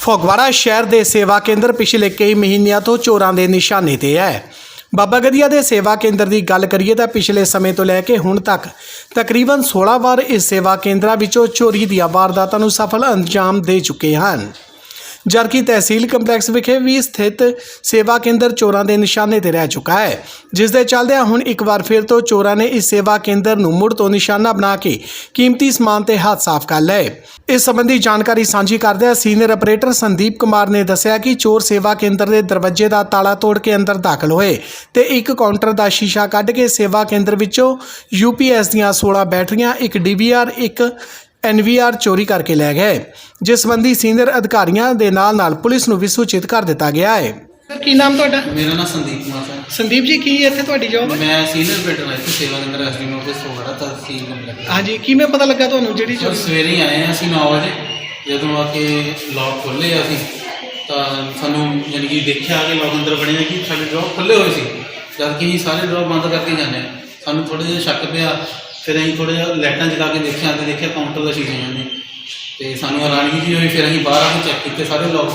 ਫਗਵਾੜਾ ਸ਼ਹਿਰ ਦੇ ਸੇਵਾ ਕੇਂਦਰ ਪਿਛਲੇ ਕਈ ਮਹੀਨਿਆਂ ਤੋਂ ਚੋਰਾਂ ਦੇ ਨਿਸ਼ਾਨੇ ਤੇ ਹੈ। ਬਾਬਾ ਗਦੀਆ ਦੇ ਸੇਵਾ ਕੇਂਦਰ ਦੀ ਗੱਲ ਕਰੀਏ ਤਾਂ ਪਿਛਲੇ ਸਮੇਂ ਤੋਂ ਲੈ ਕੇ ਹੁਣ ਤੱਕ ਤਕਰੀਬਨ 16 ਵਾਰ ਇਸ ਸੇਵਾ ਕੇਂਦਰਾਂ ਵਿੱਚੋਂ ਚੋਰੀ ਦੀਆਂ ਵਾਰਦਾਤਾਂ ਨੂੰ ਸਫਲ ਅੰਜਾਮ ਦੇ ਚੁੱਕੇ ਹਨ। ਜਦਕਿ ਤਹਿਸੀਲ ਕੰਪਲੈਕਸ ਵਿਖੇ ਵੀ ਸਥਿਤ ਸੇਵਾ ਕੇਂਦਰ ਚੋਰਾਂ ਦੇ ਨਿਸ਼ਾਨੇ ਤੇ ਰਹਿ ਚੁੱਕਾ ਹੈ ਜਿਸ ਦੇ ਚੱਲਦਿਆਂ ਹੁਣ ਇੱਕ ਵਾਰ ਫਿਰ ਤੋਂ ਚੋਰਾਂ ਨੇ ਇਸ ਸੇਵਾ ਕੇਂਦਰ ਨੂੰ ਮੁੜ ਤੋਂ ਨਿਸ਼ਾਨਾ ਬਣਾ ਕੇ ਕੀਮਤੀ ਸਮਾਨ ਤੇ ਹੱਥ ਸਾਫ਼ ਕਰ ਲਏ। ਇਸ ਸੰਬੰਧੀ ਜਾਣਕਾਰੀ ਸਾਂਝੀ ਕਰਦਿਆਂ ਸੀਨੀਅਰ ਆਪਰੇਟਰ ਸੰਦੀਪ ਕੁਮਾਰ ਨੇ ਦੱਸਿਆ ਕਿ ਚੋਰ ਸੇਵਾ ਕੇਂਦਰ ਦੇ ਦਰਵਾਜ਼ੇ ਦਾ ਤਾਲਾ ਤੋੜ ਕੇ ਅੰਦਰ ਦਾਖਲ ਹੋਏ ਤੇ ਇੱਕ ਕਾਊਂਟਰ ਦਾ ਸ਼ੀਸ਼ਾ ਕੱਢ ਕੇ ਸੇਵਾ ਕੇਂਦਰ ਵਿੱਚੋਂ ਯੂਪੀਐਸ ਦੀਆਂ 16 ਬੈਟਰੀਆਂ, ਇੱਕ ਡੀਵੀਆਰ ਇੱਕ ਐਨਵੀਆਰ ਚੋਰੀ ਕਰਕੇ ਲੈ ਗਏ ਜਿਸ ਸੰਬੰਧੀ ਸੀਨੀਅਰ ਅਧਿਕਾਰੀਆਂ ਦੇ ਨਾਲ ਨਾਲ ਪੁਲਿਸ ਨੂੰ ਵੀ ਸੂਚਿਤ ਕਰ ਦਿੱਤਾ ਗਿਆ ਹੈ। ਸਰ ਕੀ ਨਾਮ ਤੁਹਾਡਾ? ਮੇਰਾ ਨਾਮ ਸੰਦੀਪ ਕੁਮਾਰ ਹੈ ਸੰਦੀਪ ਜੀ ਕੀ ਇੱਥੇ ਤੁਹਾਡੀ ਜੌਬ ਹੈ? ਮੈਂ ਸੀਨੀਅਰ ਬੈਟਰ ਹਾਂ ਇੱਥੇ ਸੇਵਾ ਕੇਂਦਰ ਐਸਡੀਐਮ ਆਫਿਸ ਤੋਂ ਬੜਾ ਤਹਿਸੀਲ ਕੰਪਲੈਕਸ ਹਾਂਜੀ ਕਿਵੇਂ ਪਤਾ ਲੱਗਾ ਤੁਹਾਨੂੰ ਜਿਹੜੀ ਸਰ ਚੋਰੀ ਸਵੇਰੇ ਹੀ ਆਏ ਹਾਂ ਅਸੀਂ 9 ਵਜੇ। ਜਦੋਂ ਆ ਕੇ ਲੌਕ ਖੋਲ੍ਹੇ ਅਸੀਂ ਤਾਂ ਸਾਨੂੰ ਯਾਨੀ ਕਿ ਦੇਖਿਆ ਕਿ ਲੌਕ ਅੰਦਰ ਬਣਿਆ ਕਿ ਸਾਡੇ ਡਰੋਪ ਖੁੱਲੇ ਹੋਏ ਸੀ। ਜਦ ਕਿ ਅਸੀਂ ਸਾਰੇ ਡਰੋਪ ਬੰਦ ਕਰਕੇ ਜਾਂਦੇ ਹਾਂ। ਸਾਨੂੰ ਥੋੜਾ ਜਿਹਾ ਸ਼ੱਕ ਪਿਆ ਫਿਰ ਅਸੀਂ ਥੋੜਾ ਜਿਹਾ ਲਾਈਟਾਂ ਜਗਾ ਕੇ ਦੇਖਿਆ ਤੇ ਦੇਖਿਆ ਕਾਊਂਟਰ ਦਾ ਸ਼ੀਸ਼ੇ ਜਾਂਦੇ ਤੇ ਸਾਨੂੰ ਹੈਰਾਨਗੀ ਜੀ ਹੋਈ ਫਿਰ ਅਸੀਂ ਬਾਹਰ ਆ ਕੇ ਚੈੱਕ ਕੀਤੇ ਸਾਰੇ ਲੋਕ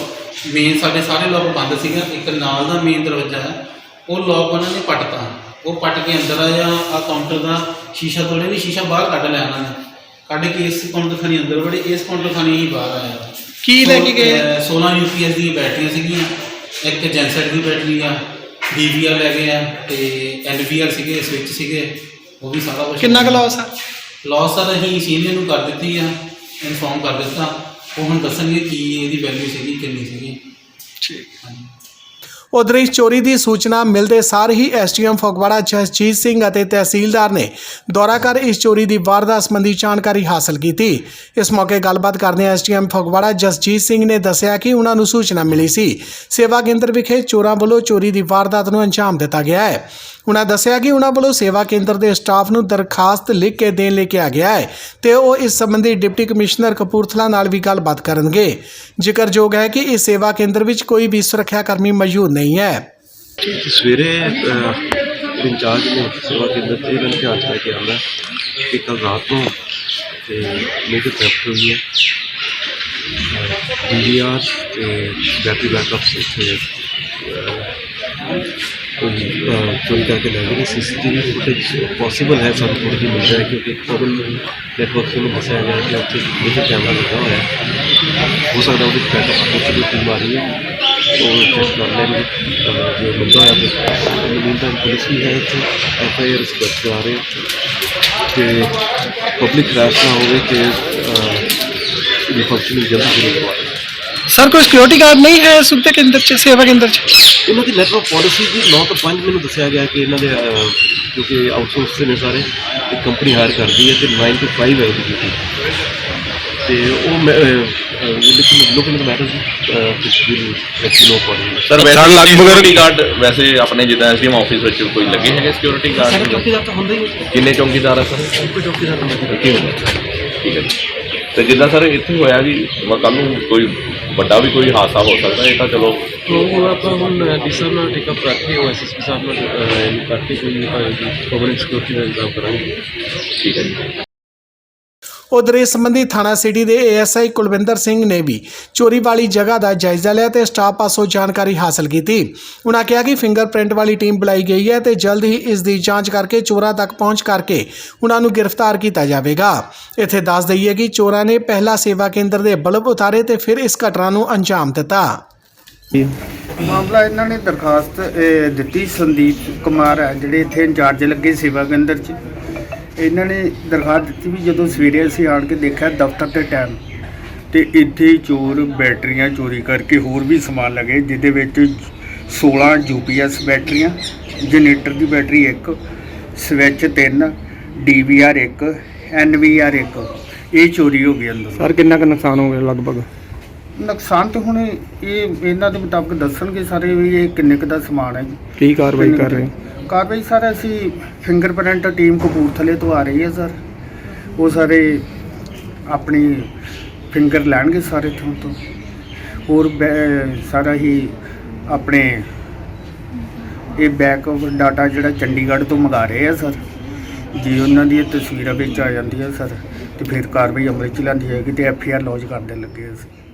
ਮੇਨ ਸਾਡੇ ਸਾਰੇ ਲੋਕ ਬੰਦ ਸੀਗਾ ਇੱਕ ਨਾਲ ਦਾ ਮੇਨ ਦਰਵਾਜ਼ਾ ਹੈ ਉਹ ਲੋਕ ਉਹਨਾਂ ਨੇ ਪੱਟਤਾ। ਉਹ ਪੱਟ ਕੇ ਅੰਦਰ ਆਇਆ ਆ ਕਾਊਂਟਰ ਦਾ ਸ਼ੀਸ਼ਾ ਤੋੜੇ ਨਹੀਂ ਸ਼ੀਸ਼ਾ ਬਾਹਰ ਕੱਢ ਲਿਆ ਉਹਨਾਂ ਨੇ। ਕੱਢ ਕੇ ਇਸ ਕਾਊਂਟਰ ਖਾਨੀ ਅੰਦਰ ਵੜੇ ਇਸ ਕਾਊਂਟਰ ਖਾਨੀ ਹੀ ਬਾਹਰ ਆਇਆ ਕੀ ਲੈ ਕੇ ਗਏ? ਅਹ 16 ਯੂਪੀਐਸ ਦੀਆਂ ਬੈਟਰੀਆਂ ਸੀਗੀਆਂ ਇੱਕ ਜੈਨਸੈਟ ਦੀ ਬੈਟਰੀ ਆ ਡੀਵੀਆਰ ਲੈ ਗਏ ਆ ਤੇ ਐਨਵੀਆਰ ਸੀਗੇ ਸਵਿਚ ਸੀਗੇ। ਉਹ ਵੀ ਸਾਰਾ ਕੁਝ ਕਿੰਨਾ ਕੁ ਲਾਸ ਆ? ਲਾਸ ਸਰ ਅਸੀਂ ਸੀਨੀਅਰ ਨੂੰ ਕਰ ਦਿੱਤੀ ਆ ਇਨਫੋਰਮ ਕਰ ਦਿੱਤਾ। ਉਹ ਹੁਣ ਦੱਸਣਗੇ ਕੀ ਇਹਦੀ ਵੈਲਿਊ ਸੀਗੀ ਕਿੰਨੀ ਸੀਗੀ। ਠੀਕ। ਹਾਂਜੀ। ਉਧਰ ਇਸ ਚੋਰੀ ਦੀ ਸੂਚਨਾ ਮਿਲਦੇ ਸਾਰ ਹੀ ਐਸਟੀਐਮ ਫਗਵਾੜਾ ਜਸਜੀਤ ਸਿੰਘ ਅਤੇ ਤਹਿਸੀਲਦਾਰ ਨੇ ਦੌਰਾ ਕਰ ਇਸ ਚੋਰੀ ਦੀ ਵਾਰਦਾਤ ਸੰਬੰਧੀ ਜਾਣਕਾਰੀ ਹਾਸਲ ਕੀਤੀ। ਇਸ ਮੌਕੇ ਗੱਲਬਾਤ ਕਰਦਿਆਂ ਐਸਟੀਐਮ ਫਗਵਾੜਾ ਜਸਜੀਤ ਸਿੰਘ ਨੇ ਦੱਸਿਆ ਕਿ ਉਹਨਾਂ ਨੂੰ ਸੂਚਨਾ ਮਿਲੀ ਸੀ। ਸੇਵਾ ਕੇਂਦਰ ਵਿਖੇ ਚੋਰਾਂ ਵੱਲੋਂ ਚੋਰੀ ਦੀ ਵਾਰਦਾਤ ਨੂੰ ਅੰਜਾਮ ਦਿੱਤਾ ਗਿਆ ਹੈ। ਉਹਨਾਂ ਦੱਸਿਆ ਕਿ ਉਹਨਾਂ ਵੱਲੋਂ ਸੇਵਾ ਕੇਂਦਰ ਦੇ ਸਟਾਫ ਨੂੰ ਦਰਖਾਸਤ ਲਿਖ ਕੇ ਦੇਣ ਲਈ ਕਿਹਾ ਗਿਆ ਹੈ ਤੇ ਉਹ ਇਸ ਸੰਬੰਧੀ ਡਿਪਟੀ ਕਮਿਸ਼ਨਰ ਕਪੂਰਥਲਾ ਨਾਲ ਵੀ ਗੱਲਬਾਤ ਕਰਨਗੇ। ਜ਼ਿਕਰਯੋਗ ਹੈ ਕਿ ਇਸ ਸੇਵਾ ਕੇਂਦਰ ਵਿੱਚ ਕੋਈ ਵੀ ਸੁਰੱਖਿਆ ਕਰਮੀ ਮੌਜੂਦ ਨਹੀਂ ਹੈ ਸਵੇਰੇ ਅਹ, ਇੰਚਾਰਜ ਨੇ ਸੇਵਾ ਕੇਂਦਰ ਤੇ ਇਹਨਾਂ ਨੂੰ ਧਿਆਨ 'ਚ ਲੈ ਕੇ ਆਉਂਦਾ ਕਿ ਕੱਲ ਰਾਤ ਨੂੰ ਤੇ ਮੇਜਰ ਥੈਫਟ ਹੋਈ ਹੈ ਡੀਵੀਆਰ ਤੇ ਬੈਟਰੀ ਬੈਕਅਪ ਇੱਥੇ ਅਹ, ਕੋਈ ਅਹ, ਚੋਰੀ ਕਰਕੇ ਲੈ ਗਏ ਸੀਸੀਟੀਵੀ ਫੁਟੇਜ ਪੋਸੀਬਲ ਹੈ ਸਾਨੂੰ ਥੋੜੀ ਜਿਹੀ ਮਿਲ ਜਾਏ ਕਿਉਂਕਿ ਕੋਵਲ ਨੈਟਵਰਕ ਤੋਂ ਦੱਸਿਆ ਗਿਆ ਕਿ ਉੱਥੇ ਮੇਜਰ ਕੈਮਰਾ ਲੱਗਾ ਹੋਇਆ ਹੈ ਹੋ ਸਕਦਾ ਉਹਦੇ ਬੈਕਅਪ ਪੋਸੀਬਲ ਟੀਮ ਆ ਰਹੀ ਹੈ ਉਹ ਚੈੱਕ ਕਰ ਲੈਣਗੇ ਜੋ ਮੁੱਦਾ ਹੈ ਤੇ ਮੀਨਟਾਈਮ ਪੁਲਿਸ ਵੀ ਹੈ ਇੱਥੇ ਐਫ ਆਈ ਆਰ ਦਰਜ ਕਰਾ ਰਹੇ ਤੇ ਪਬਲਿਕ ਰੈਸ਼ ਨਾ ਹੋਵੇ ਕਿ ਇਹ ਫੰਕਸ਼ਨ ਜਲਦੀ ਸ਼ੁਰੂ ਕਰਵਾ ਸਰ ਕੋਈ ਸਿਕਿਉਰਿਟੀ ਗਾਰਡ ਨਹੀਂ ਹੈ ਸੁਵਿਧਾ ਕੇਂਦਰ ਚ ਸੇਵਾ ਕੇਂਦਰ ਚ? ਇਹਨਾਂ ਦੀ ਨੈਟਵਰਕ ਪਾਲਿਸੀ ਦੀ 9 ਤੋਂ 5 ਮੈਨੂੰ ਦੱਸਿਆ ਗਿਆ ਕਿ ਇਹਨਾਂ ਦੇ ਅਹ, ਕਿਉਂਕਿ ਆਊਟਸੋਰਸ ਨੇ ਸਾਰੇ ਇੱਕ ਕੰਪਨੀ ਹਾਇਰ ਕਰਦੀ ਹੈ ਤੇ 9 ਤੋਂ 5 ਹੈ ਉਹਦੀ ਡਿਊਟੀ ਤੇ ਉਹ ਮੈਂ ਸਰ ਵੈਸੇ ਲੱਗ ਸਿਕਿਉਰਿਟੀ ਵੈਸੇ ਆਪਣੇ ਜਿੱਦਾਂ ਐਸਡੀਐਮ ਆਫਿਸ ਵਿੱਚ ਕੋਈ ਲੱਗੇ ਹੈਗੇ ਸਿਕਿਉਰਿਟੀ ਕਿੰਨੇ ਚੌਕੀਦਾਰ ਸਰ? ਠੀਕ ਹੈ ਤੇ ਜਿੱਦਾਂ ਸਰ ਇੱਥੇ ਹੋਇਆ ਜੀ ਵੀ ਕੱਲ ਨੂੰ ਕੋਈ ਵੱਡਾ ਵੀ ਕੋਈ ਹਾਦਸਾ ਹੋ ਸਕਦਾ ਇਹ ਤਾਂ ਚਲੋ ਉਹ ਆਪਾਂ ਹੁਣ ਡਿਸਰ ਨਾਲ ਟੇਕ ਅਪ ਰੱਖ ਕੇ ਐਸਐਸਪੀ ਸਾਹਿਬ ਨਾਲ ਕਰਕੇ ਕੋਈ ਪਬਲਿਕ ਸਿਕਿਉਰਿਟੀ ਦਾ ਇੰਤਜ਼ਾਮ ਕਰਾਂਗੇ। ਠੀਕ ਹੈ ਜੀ। ਉਧਰ ਇਸ ਸੰਬੰਧੀ ਥਾਣਾ ਸਿਟੀ ਦੇ ਏਐਸਆਈ ਕੁਲਵਿੰਦਰ ਸਿੰਘ ਨੇ ਵੀ ਚੋਰੀ ਵਾਲੀ ਜਗ੍ਹਾ ਦਾ ਜਾਇਜ਼ਾ ਲਿਆ ਤੇ ਸਟਾਫ ਪਾਸੋਂ ਜਾਣਕਾਰੀ ਹਾਸਲ ਕੀਤੀ। ਉਹਨਾਂ ਕਿਹਾ ਕਿ ਫਿੰਗਰਪ੍ਰਿੰਟ ਵਾਲੀ ਟੀਮ ਬੁਲਾਈ ਗਈ ਹੈ ਤੇ ਜਲਦ ਹੀ ਇਸ ਦੀ ਜਾਂਚ ਕਰਕੇ ਚੋਰਾਂ ਤੱਕ ਪਹੁੰਚ ਕਰਕੇ ਉਹਨਾਂ ਨੂੰ ਗ੍ਰਿਫਤਾਰ ਕੀਤਾ ਜਾਵੇਗਾ। ਇੱਥੇ ਦੱਸ ਦਈਏ ਕਿ ਚੋਰਾਂ ਨੇ ਪਹਿਲਾ ਸੇਵਾ ਕੇਂਦਰ ਦੇ ਬਲਬ ਉਤਾਰੇ ਤੇ ਫਿਰ ਇਸ ਘਟਨਾ ਨੂੰ ਅੰਜਾਮ ਦਿੱਤਾ। ਮਾਮਲਾ ਇਹਨਾਂ ਨੇ ਦਰਖਾਸਤ ਅਹ, ਦਿੱਤੀ ਸੰਦੀਪ ਕੁਮਾਰ ਹੈ ਜਿਹੜੇ ਇੱਥੇ ਇੰਚਾਰਜ ਲੱਗੇ ਸੇਵਾ ਕੇਂਦਰ 'ਚ। ਇਹਨਾਂ ਨੇ ਦਰਖਾਸਤ ਦਿੱਤੀ ਵੀ ਜਦੋਂ ਸਵੇਰੇ ਅਸੀਂ ਆਣ ਕੇ ਦੇਖਿਆ ਦਫ਼ਤਰ ਤੇ ਟਾਈਮ ਤੇ ਇੱਥੇ ਹੀ ਚੋਰ ਬੈਟਰੀਆਂ ਚੋਰੀ ਕਰਕੇ ਹੋਰ ਵੀ ਸਮਾਨ ਲਗੇ ਜਿਹਦੇ ਵਿੱਚ 16 ਯੂਪੀਐਸ ਬੈਟਰੀਆਂ ਜਨਰੇਟਰ ਦੀ ਬੈਟਰੀ ਇੱਕ ਸਵਿਚ 3 ਡੀਵੀਆਰ ਇੱਕ ਐਨਵੀਆਰ ਇੱਕ। ਇਹ ਚੋਰੀ ਹੋ ਗਈ ਅੰਦਰ। ਸਰ ਕਿੰਨਾ ਕੁ ਨੁਕਸਾਨ ਹੋ ਗਿਆ ਲਗਭਗ? ਨੁਕਸਾਨ ਤੇ ਹੁਣ ਇਹ ਇਹਨਾਂ ਦੇ ਮੁਤਾਬਕ ਦੱਸਣਗੇ ਸਾਰੇ ਵੀ ਇਹ ਕਿੰਨੇ ਕੁ ਦਾ ਸਮਾਨ ਹੈ ਕੀ ਕਾਰਵਾਈ ਕਰ ਰਹੇ? ਕਾਰਵਾਈ ਸਰ, ਅਸੀਂ ਫਿੰਗਰਪ੍ਰਿੰਟ ਟੀਮ ਕਪੂਰਥਲੇ ਤੋਂ ਆ ਰਹੀ ਹੈ ਸਰ। ਉਹ ਸਾਰੇ ਆਪਣੀ ਫਿੰਗਰ ਲੈਣਗੇ ਸਾਰੇ ਇੱਥੋਂ ਤੋਂ। ਹੋਰ ਬੈ- ਸਾਰਾ ਹੀ ਆਪਣੇ ਇਹ ਬੈਕਅਪ ਡਾਟਾ ਜਿਹੜਾ ਚੰਡੀਗੜ੍ਹ ਤੋਂ ਮੰਗਾ ਰਹੇ ਆ ਸਰ। ਜੇ ਉਹਨਾਂ ਦੀ ਇਹ ਤਸਵੀਰਾਂ ਵਿੱਚ ਆ ਜਾਂਦੀਆਂ ਸਰ, ਤੇ ਫਿਰ ਕਾਰਵਾਈ ਅਮਲ ਚ ਲੈਂਦੀ ਜਾਏਗੀ ਤੇ ਐਫ ਆਈ ਆਰ ਲੌਜ ਕਰਦੇ ਲੱਗੇ ਅਸੀਂ।